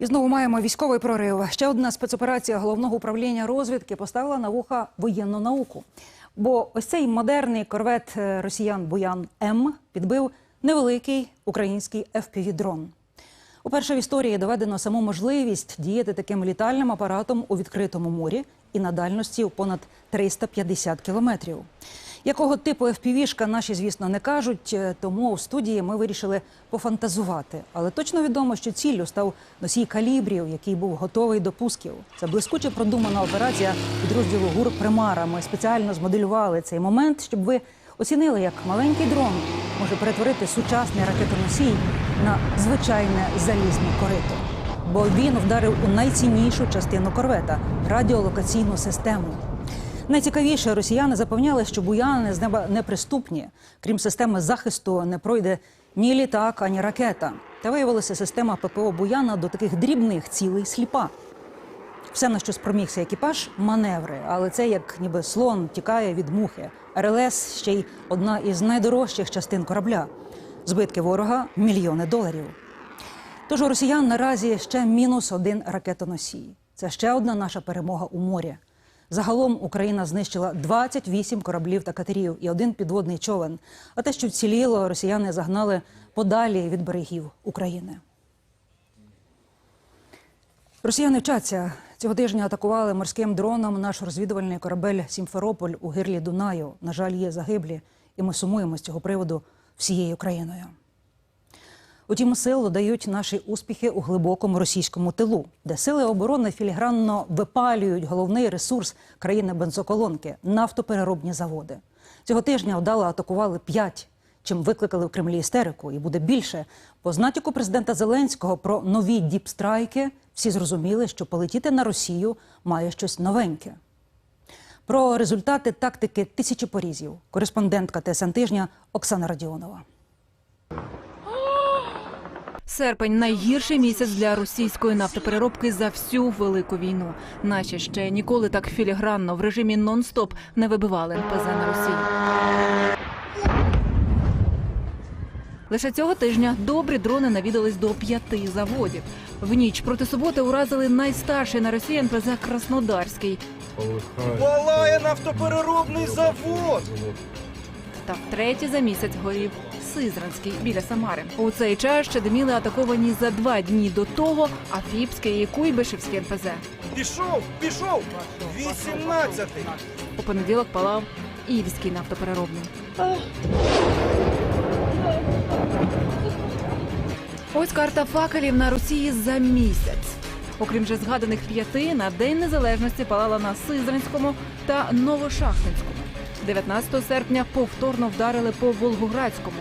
І знову маємо військовий прорив. Ще одна спецоперація головного управління розвідки поставила на вуха воєнну науку. Бо ось цей модерний корвет е, росіян Буян М підбив невеликий український FPV-дрон. Уперше в історії доведено саму можливість діяти таким літальним апаратом у відкритому морі і на дальності у понад 350 кілометрів. Якого типу FPV-шка наші, звісно, не кажуть, е, тому в студії ми вирішили пофантазувати. Але точно відомо, що ціллю став носій калібрів, який був готовий до пусків. Це блискуче продумана операція підрозділу ГУР Примара. Ми спеціально змоделювали цей момент, щоб ви оцінили, як маленький дрон може перетворити сучасний ракетоносій на звичайне залізне корито. Бо він вдарив у найціннішу частину корвета радіолокаційну систему. Найцікавіше, росіяни запевняли, що буяни з неба неприступні. Крім системи захисту, не пройде ні літак, ані ракета. Та виявилося, система ППО Буяна до таких дрібних цілей сліпа. Все, на що спромігся екіпаж маневри, але це як ніби слон тікає від мухи. РЛС ще й одна із найдорожчих частин корабля. Збитки ворога мільйони доларів. Тож у росіян наразі ще мінус один ракетоносій. Це ще одна наша перемога у морі. Загалом Україна знищила 28 кораблів та катерів і один підводний човен. А те, що вціліло, росіяни загнали подалі від берегів України. Росіяни вчаться. Цього тижня атакували морським дроном наш розвідувальний корабель Сімферополь у гирлі Дунаю. На жаль, є загиблі, і ми сумуємо з цього приводу всією країною. Утім, сил дають наші успіхи у глибокому російському тилу, де сили оборони філігранно випалюють головний ресурс країни бензоколонки нафтопереробні заводи. Цього тижня вдало атакували п'ять, чим викликали в Кремлі істерику. І буде більше. По знатяку президента Зеленського про нові діпстрайки всі зрозуміли, що полетіти на Росію має щось новеньке. Про результати тактики тисячі порізів. Кореспондентка ТСН тижня Оксана Радіонова. Серпень найгірший місяць для російської нафтопереробки за всю велику війну. Наші ще ніколи так філігранно в режимі нон-стоп не вибивали НПЗ на Росії. Лише цього тижня добрі дрони навідались до п'яти заводів. В ніч проти суботи уразили найстарший на Росії НПЗ Краснодарський. Палає нафтопереробний завод! Та втретє за місяць горів Сизранський біля Самари. У цей час ще диміли атаковані за два дні до того Афіпське і Куйбишевське НПЗ. Пішов, пішов! 18-й! У понеділок палав Івський нафтопереробний. Ось карта факелів на Росії за місяць. Окрім вже згаданих п'яти, на День Незалежності палала на Сизранському та Новошахтинському. 19 серпня повторно вдарили по Волгоградському.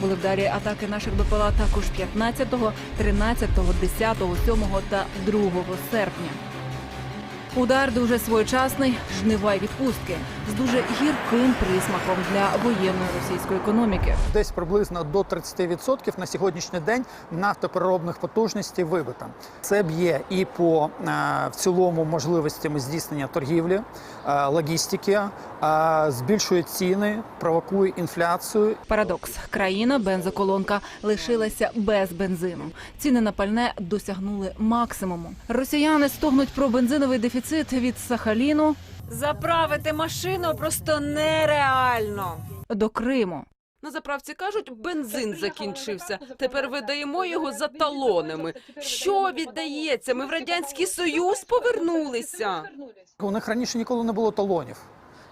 Були вдарі атаки наших БПЛА також 15, 13, 10, 7 та 2 серпня. Удар дуже своєчасний, жнива й відпустки з дуже гірким присмаком для воєнної російської економіки. Десь приблизно до 30% на сьогоднішній день нафтопереробних потужностей вибито. Це б'є і по е, в цілому можливостями здійснення торгівлі, е, логістики, е, збільшує ціни, провокує інфляцію. Парадокс: країна бензоколонка лишилася без бензину. Ціни на пальне досягнули максимуму. Росіяни стогнуть про бензиновий дефіцит від Сахаліну Заправити машину просто нереально. до Криму. На заправці кажуть, бензин закінчився. Тепер видаємо його за талонами. Що віддається? Ми в радянський союз повернулися. У них раніше ніколи не було талонів.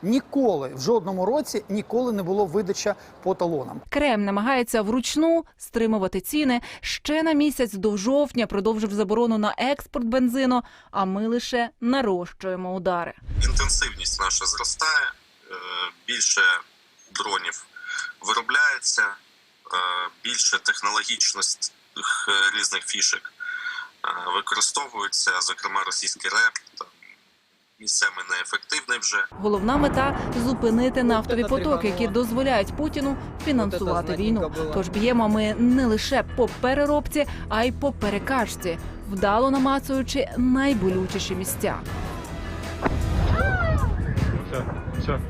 Ніколи в жодному році ніколи не було видача по талонам. Кремль намагається вручну стримувати ціни. Ще на місяць до жовтня продовжив заборону на експорт бензину. А ми лише нарощуємо удари. інтенсивність наша зростає, е, більше дронів виробляється, е, більше технологічних е, різних фішек е, використовується, зокрема російський реп там, місцями неефективний вже. Головна мета зупинити нафтові потоки, які дозволяють Путіну фінансувати війну. Тож б'ємо ми не лише по переробці, а й по перекачці, вдало намацуючи найболючіші місця. Все, все.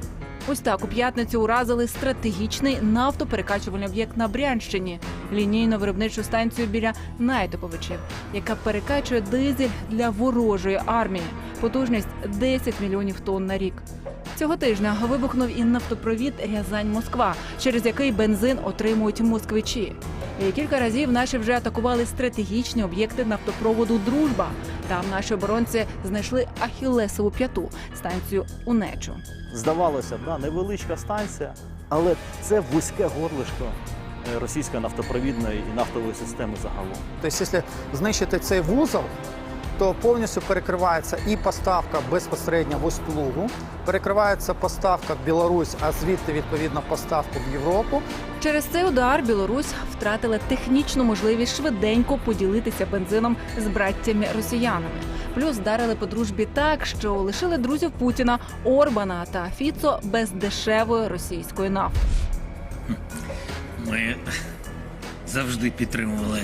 Ось так у п'ятницю уразили стратегічний нафтоперекачувальний об'єкт на Брянщині, лінійну виробничу станцію біля Найтоповичів, яка перекачує дизель для ворожої армії. Потужність 10 мільйонів тонн на рік. Цього тижня вибухнув і нафтопровід Рязань-Москва, через який бензин отримують москвичі. Кілька разів наші вже атакували стратегічні об'єкти нафтопроводу Дружба. Там наші оборонці знайшли Ахілесову п'яту станцію Унечу. Здавалося б, да, невеличка станція, але це вузьке горлишко е, російської нафтопровідної і нафтової системи загалом. Тобто, якщо знищити цей вузол, то повністю перекривається і поставка безпосередньо в Устюгу, перекривається поставка в Білорусь, а звідти відповідно поставку в Європу. Через цей удар Білорусь втратила технічну можливість швиденько поділитися бензином з браттями росіянами. Плюс вдарили по дружбі так, що лишили друзів Путіна Орбана та Фіцо без дешевої російської нафти. Ми завжди підтримували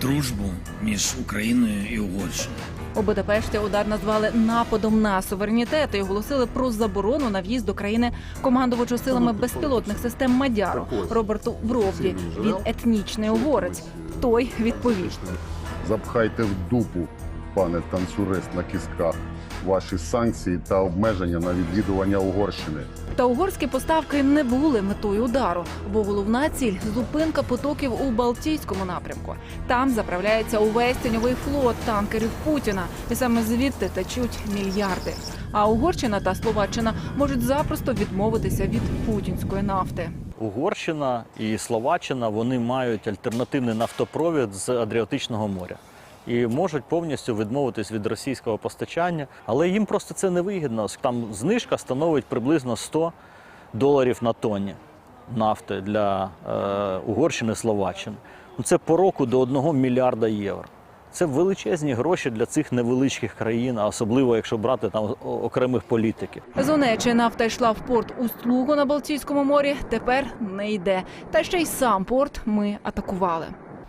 дружбу між Україною і Угорщиною. У Будапешті удар назвали нападом на суверенітет і оголосили про заборону на в'їзд до країни командувачу силами безпілотних систем Мадяру Роберту Бровді. Він етнічний угорець. Той відповів. Запхайте в дупу, пане танцюрист на кістках, ваші санкції та обмеження на відвідування Угорщини. Та угорські поставки не були метою удару, бо головна ціль зупинка потоків у Балтійському напрямку. Там заправляється увесь тіньовий флот танкерів Путіна, і саме звідти течуть мільярди. А Угорщина та Словаччина можуть запросто відмовитися від путінської нафти. Угорщина і Словаччина вони мають альтернативний нафтопровід з Адріатичного моря. І можуть повністю відмовитись від російського постачання, але їм просто це не вигідно. Там знижка становить приблизно 100 доларів на тонні нафти для е, Угорщини Словаччини. Ну, Це по року до 1 мільярда євро. Це величезні гроші для цих невеличких країн, а особливо якщо брати там окремих політиків. З Онечі нафта йшла в порт Устлугу на Балтійському морі. Тепер не йде. Та ще й сам порт ми атакували.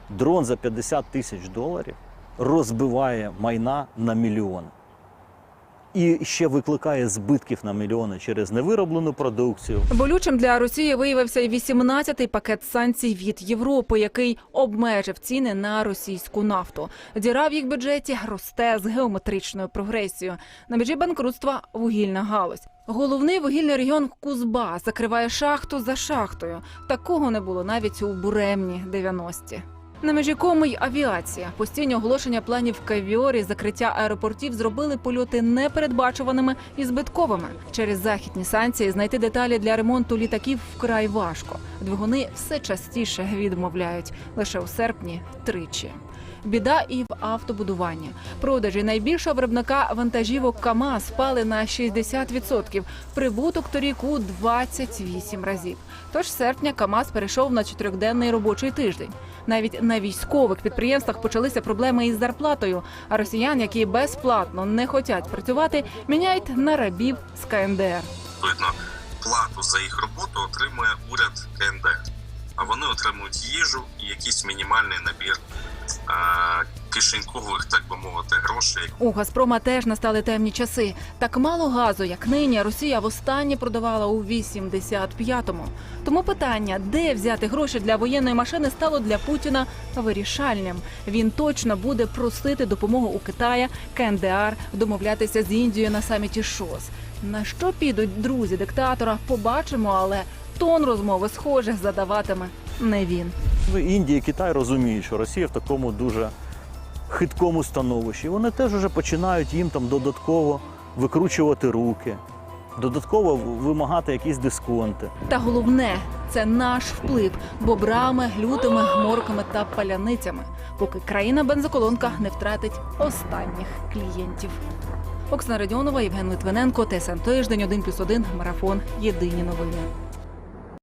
Дрон за 50 тисяч доларів розбиває майна на мільйони. І ще викликає збитків на мільйони через невироблену продукцію. Болючим для Росії виявився й 18-й пакет санкцій від Європи, який обмежив ціни на російську нафту. Діра в їх бюджеті росте з геометричною прогресією. На межі банкрутства вугільна галузь. Головний вугільний регіон Кузба закриває шахту за шахтою. Такого не було навіть у буремні 90-ті. На межі кому й авіація. Постійні оголошення планів кавіорі, закриття аеропортів зробили польоти непередбачуваними і збитковими. Через західні санкції знайти деталі для ремонту літаків вкрай важко. Двигуни все частіше відмовляють лише у серпні тричі. Біда і в автобудуванні. Продажі найбільшого виробника вантажівок КАМАЗ впали на 60%. Прибуток торік у 28 разів. Тож серпня КАМАЗ перейшов на чотирьохденний робочий тиждень. Навіть на військових підприємствах почалися проблеми із зарплатою. А росіян, які безплатно не хочуть працювати, міняють на рабів з КНДР. Видно, плату за їх роботу отримує уряд КНДР. А вони отримують їжу і якийсь мінімальний набір кишенькових, так би мовити, грошей, У Газпрома теж настали темні часи. Так мало газу, як нині, Росія востаннє продавала у 85-му. Тому питання, де взяти гроші для воєнної машини, стало для Путіна вирішальним. Він точно буде просити допомогу у Китая, КНДР, домовлятися з Індією на саміті ШОС. На що підуть друзі диктатора, побачимо, але тон розмови схоже задаватиме не він. Ну, Індія і Китай розуміють, що Росія в такому дуже хиткому становищі. Вони теж вже починають їм там додатково викручувати руки, додатково вимагати якісь дисконти. Та головне це наш вплив бобрами, лютими, гморками та паляницями, поки країна бензоколонка не втратить останніх клієнтів. Оксана Радіонова, Євген Литвиненко, ТСН Тиждень, 1+,1, Марафон. Єдині новини.